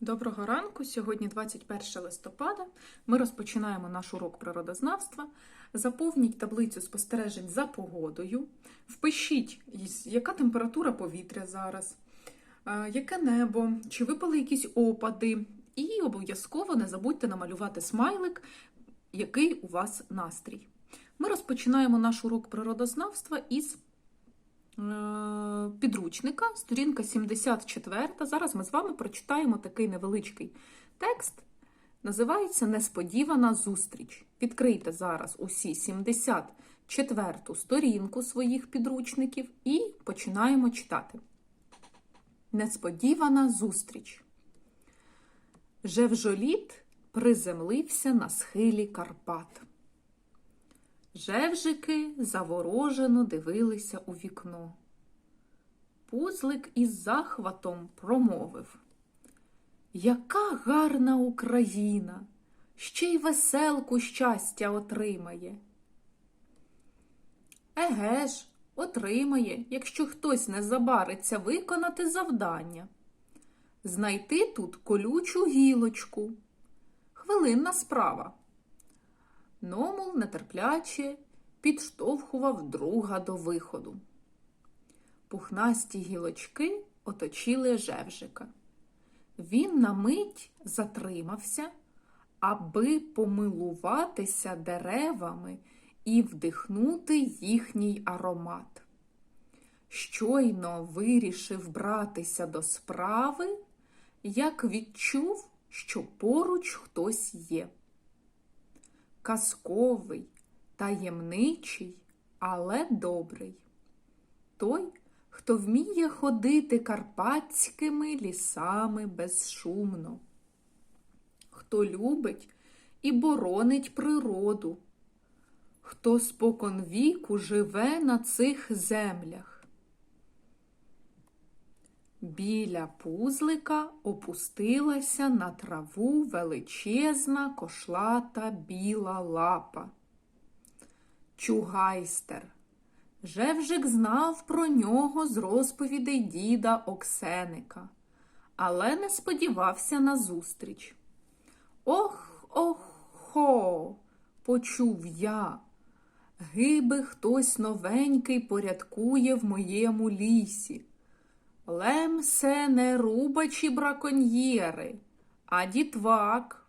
Доброго ранку. Сьогодні 21 листопада. Ми розпочинаємо наш урок природознавства. Заповніть таблицю спостережень за погодою. Впишіть, яка температура повітря зараз, е, яке небо, чи випали якісь опади. І обов'язково не забудьте намалювати смайлик, який у вас настрій. Ми розпочинаємо наш урок природознавства із підручника, сторінка 74. Зараз ми з вами прочитаємо такий невеличкий текст. Називається Несподівана зустріч. Відкрийте зараз усі 74 сторінку своїх підручників і починаємо читати. Несподівана зустріч. Жевжоліт приземлився на схилі Карпат. Жевжики заворожено дивилися у вікно. Пузлик із захватом промовив Яка гарна Україна! Ще й веселку щастя отримає. Еге ж, отримає, якщо хтось не забариться виконати завдання. Знайти тут колючу гілочку. Хвилинна справа. Номул нетерпляче підштовхував друга до виходу. Пухнасті гілочки оточили жевжика. Він на мить затримався, аби помилуватися деревами і вдихнути їхній аромат. Щойно вирішив братися до справи, як відчув, що поруч хтось є казковий, таємничий, але добрий. Той, хто вміє ходити карпатськими лісами безшумно, хто любить і боронить природу, хто споконвіку живе на цих землях. Біля пузлика опустилася на траву величезна кошлата біла лапа. Чугайстер. Жевжик знав про нього з розповідей діда Оксеника, але не сподівався на зустріч. Ох, ох, почув я. Гиби хтось новенький порядкує в моєму лісі. Лем се не рубачі браконьєри, а дітвак.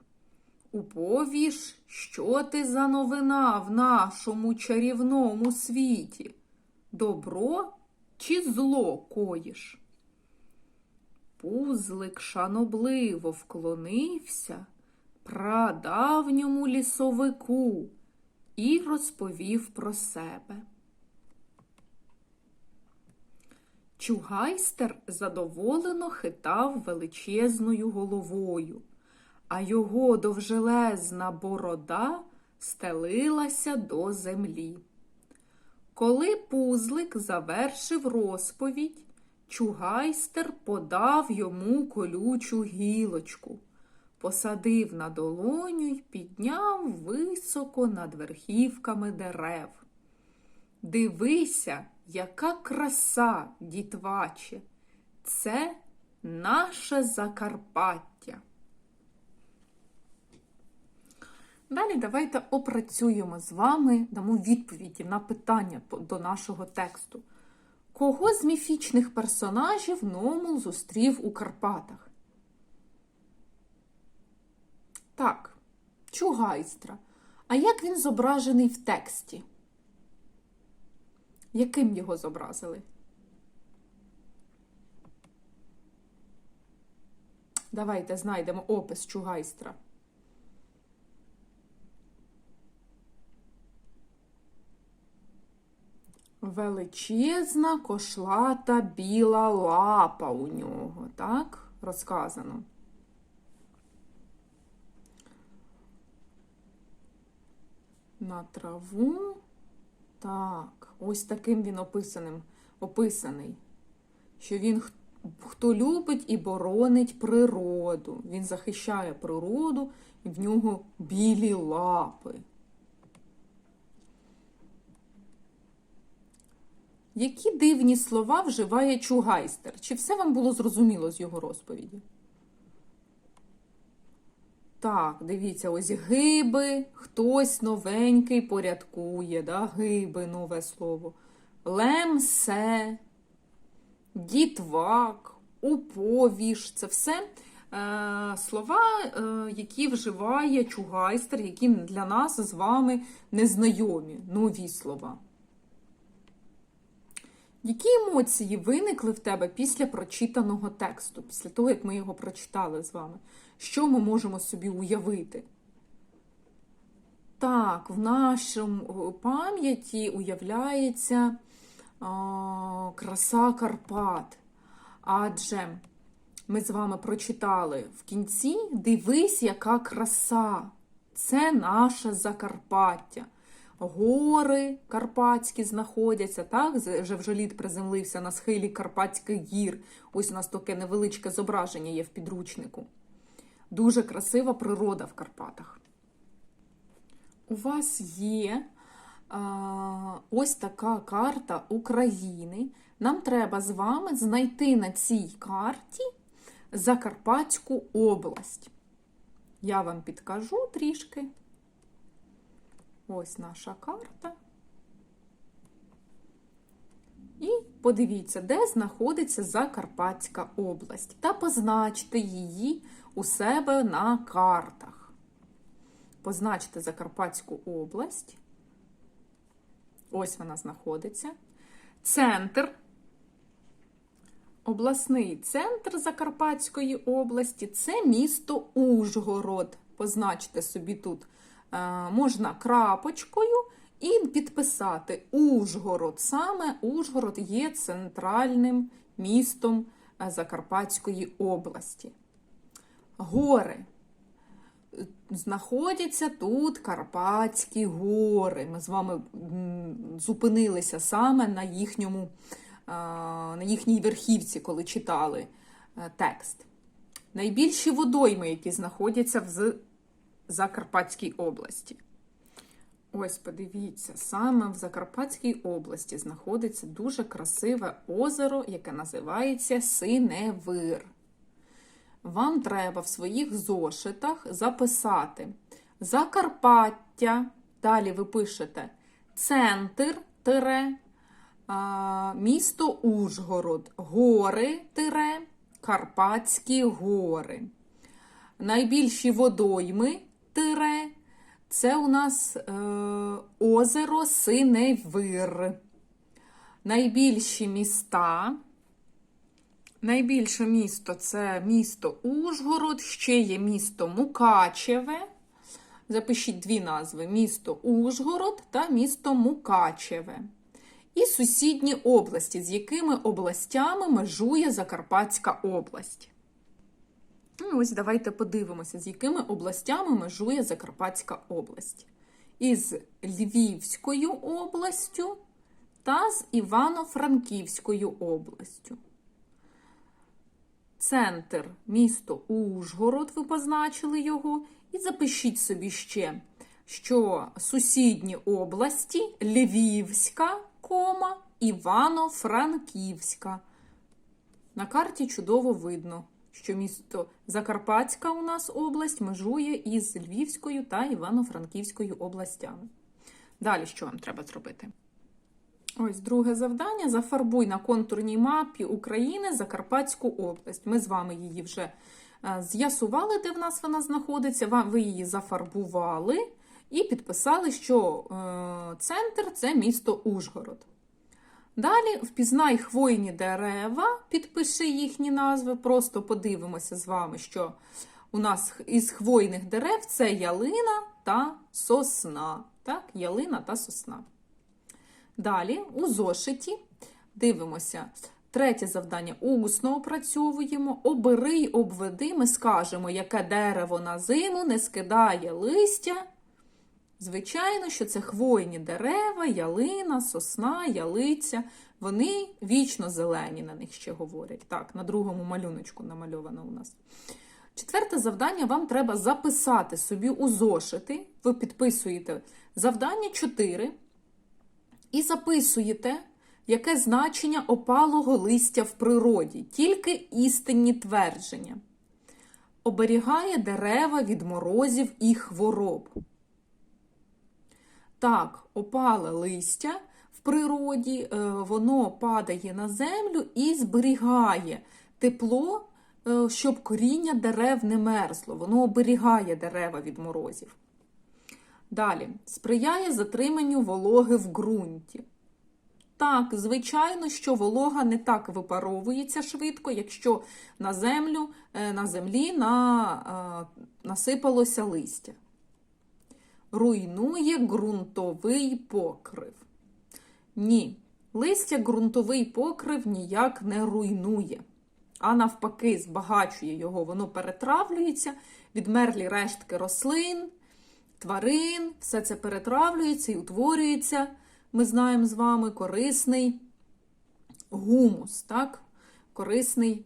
Уповіш, що ти за новина в нашому чарівному світі? Добро чи зло коїш? Пузлик шанобливо вклонився прадавньому лісовику і розповів про себе. Чугайстер задоволено хитав величезною головою, а його довжелезна борода стелилася до землі. Коли пузлик завершив розповідь, чугайстер подав йому колючу гілочку, посадив на долоню й підняв високо над верхівками дерев. Дивися, яка краса, дітваче, це наше Закарпаття. Далі давайте опрацюємо з вами, дамо відповіді на питання до нашого тексту. Кого з міфічних персонажів Номул зустрів у Карпатах? Так, Чугайстра. А як він зображений в тексті? Яким його зобразили? Давайте знайдемо опис чугайстра. Величезна кошлата біла лапа у нього, так? Розказано. На траву. Так, ось таким він описаним, описаний, що він хто любить і боронить природу. Він захищає природу, і в нього білі лапи. Які дивні слова вживає Чугайстер? Чи все вам було зрозуміло з його розповіді? Так, дивіться, ось гиби, хтось новенький порядкує, да? гиби нове слово. Лемсе, дітвак, уповіш. Це все е, слова, е, які вживає чугайстер, які для нас з вами незнайомі, нові слова. Які емоції виникли в тебе після прочитаного тексту, після того, як ми його прочитали з вами? Що ми можемо собі уявити? Так, в нашому пам'яті уявляється а, краса Карпат. Адже ми з вами прочитали в кінці Дивись, яка краса! Це наше Закарпаття. Гори Карпатські знаходяться, так? Вже вже лід приземлився на схилі Карпатських гір. Ось у нас таке невеличке зображення є в підручнику. Дуже красива природа в Карпатах. У вас є а, ось така карта України. Нам треба з вами знайти на цій карті Закарпатську область. Я вам підкажу трішки. Ось наша карта. І подивіться, де знаходиться Закарпатська область. Та позначте її у себе на картах. Позначте Закарпатську область. Ось вона знаходиться. Центр. Обласний центр Закарпатської області це місто Ужгород. Позначте собі тут можна крапочкою і підписати Ужгород. Саме Ужгород є центральним містом е, Закарпатської області. Гори. Знаходяться тут Карпатські гори. Ми з вами зупинилися саме на їхньому, на їхній верхівці, коли читали е, текст. Найбільші водойми, які знаходяться в Закарпатській області. Ось, подивіться, саме в Закарпатській області знаходиться дуже красиве озеро, яке називається Синевир. Вам треба в своїх зошитах записати Закарпаття. Далі ви пишете центр тире, місто Ужгород, гори тире, Карпатські гори. Найбільші водойми. Це у нас е, озеро Синевир. Найбільші міста. Найбільше місто це місто Ужгород, ще є місто Мукачеве. Запишіть дві назви: місто Ужгород та місто Мукачеве. І сусідні області, з якими областями межує Закарпатська область. Ну, ось давайте подивимося, з якими областями межує Закарпатська область. Із Львівською областю та з Івано-Франківською областю. Центр місто Ужгород, ви позначили його, і запишіть собі ще, що сусідні області Львівська, кома, Івано-Франківська. На карті чудово видно, що місто Закарпатська у нас область межує із Львівською та Івано-Франківською областями. Далі що вам треба зробити? Ось друге завдання: зафарбуй на контурній мапі України Закарпатську область. Ми з вами її вже е, з'ясували, де в нас вона знаходиться. Ви її зафарбували і підписали, що е, центр це місто Ужгород. Далі впізнай хвойні дерева, підпиши їхні назви. Просто подивимося з вами, що у нас із хвойних дерев це ялина та сосна. Так, ялина та сосна. Далі у зошиті дивимося. Третє завдання усно опрацьовуємо. Обери й обведи, ми скажемо, яке дерево на зиму не скидає листя. Звичайно, що це хвойні дерева, ялина, сосна, ялиця. Вони вічно зелені, на них ще говорять. Так, на другому малюночку намальовано у нас. Четверте завдання вам треба записати собі у зошити. Ви підписуєте завдання 4 і записуєте, яке значення опалого листя в природі, тільки істинні твердження. оберігає дерева від морозів і хвороб. Так, опале листя в природі, е, воно падає на землю і зберігає тепло, е, щоб коріння дерев не мерзло. Воно оберігає дерева від морозів. Далі, сприяє затриманню вологи в ґрунті. Так, звичайно, що волога не так випаровується швидко, якщо на землю, е, на землі на, насипалося листя. Руйнує ґрунтовий покрив. Ні, листя ґрунтовий покрив ніяк не руйнує, а навпаки, збагачує його, воно перетравлюється, відмерлі рештки рослин, тварин, все це перетравлюється і утворюється ми знаємо з вами корисний гумус, так? корисний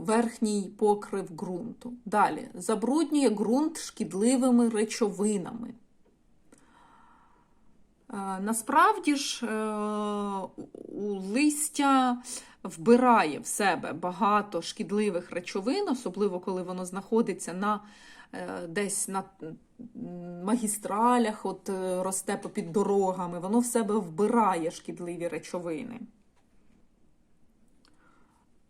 верхній покрив ґрунту. Далі забруднює ґрунт шкідливими речовинами. Е, насправді ж, е- у листя вбирає в себе багато шкідливих речовин, особливо коли воно знаходиться на е, десь на магістралях, от е, росте попід дорогами, воно в себе вбирає шкідливі речовини.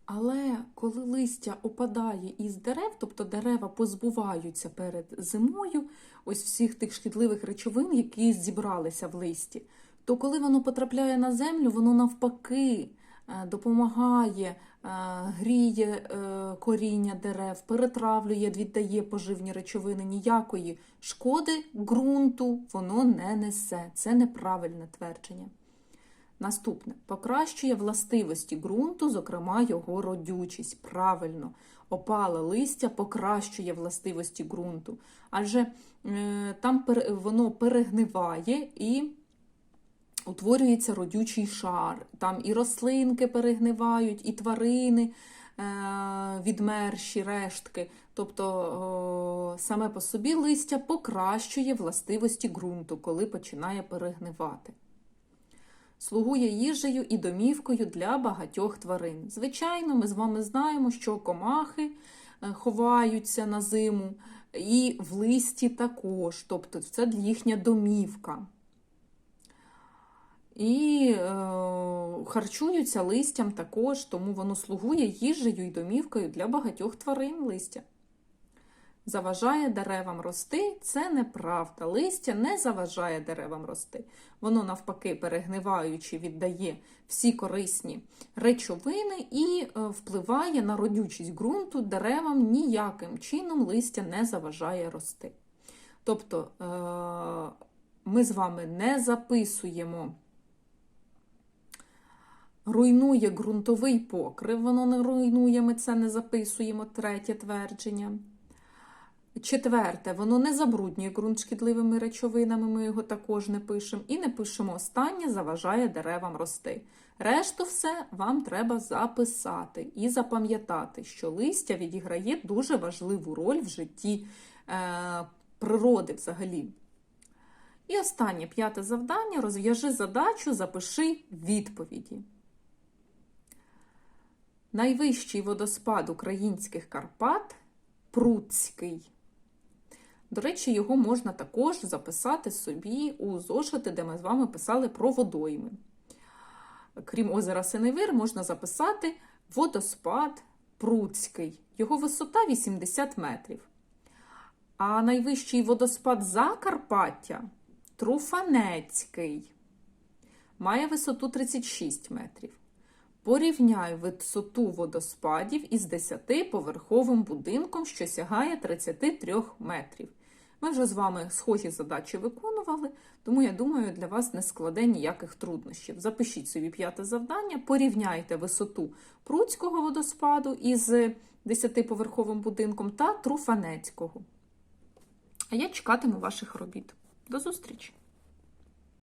Але коли листя опадає із дерев, тобто дерева позбуваються перед зимою ось всіх тих шкідливих речовин, які зібралися в листі, то коли воно потрапляє на землю, воно навпаки е, допомагає, е, гріє е, коріння дерев, перетравлює, віддає поживні речовини. Ніякої шкоди ґрунту воно не несе. Це неправильне твердження. Наступне покращує властивості ґрунту, зокрема його родючість. Правильно, опале листя покращує властивості ґрунту, адже е, там пер, воно перегниває і утворюється родючий шар. Там і рослинки перегнивають, і тварини е, відмерші рештки. Тобто саме по собі листя покращує властивості ґрунту, коли починає перегнивати слугує їжею і домівкою для багатьох тварин. Звичайно, ми з вами знаємо, що комахи е, ховаються на зиму, і в листі також, тобто це їхня домівка. І е, харчуються листям також, тому воно слугує їжею і домівкою для багатьох тварин листя заважає деревам рости, це неправда. Листя не заважає деревам рости. Воно, навпаки, перегниваючи, віддає всі корисні речовини і е, впливає на родючість ґрунту, деревам ніяким чином листя не заважає рости. Тобто е, ми з вами не записуємо. Руйнує ґрунтовий покрив, воно не руйнує, ми це не записуємо, третє твердження. Четверте, воно не забруднює ґрунт шкідливими речовинами, ми його також не пишемо. І не пишемо останнє, заважає деревам рости. Решту все вам треба записати і запам'ятати, що листя відіграє дуже важливу роль в житті е, природи взагалі. І останнє п'яте завдання: розв'яжи задачу, запиши відповіді. Найвищий водоспад українських Карпат Пруцький. До речі, його можна також записати собі у зошити, де ми з вами писали про водойми. Крім озера Синевир, можна записати водоспад Пруцький. Його висота 80 метрів. А найвищий водоспад Закарпаття Труфанецький. Має висоту 36 метрів. Порівняй висоту водоспадів із 10-поверховим будинком, що сягає 33 метрів. Ми вже з вами схожі задачі виконували, тому я думаю, для вас не складе ніяких труднощів. Запишіть собі п'яте завдання, порівняйте висоту Пруцького водоспаду із 10-поверховим будинком та Труфанецького. А я чекатиму ваших робіт. До зустрічі!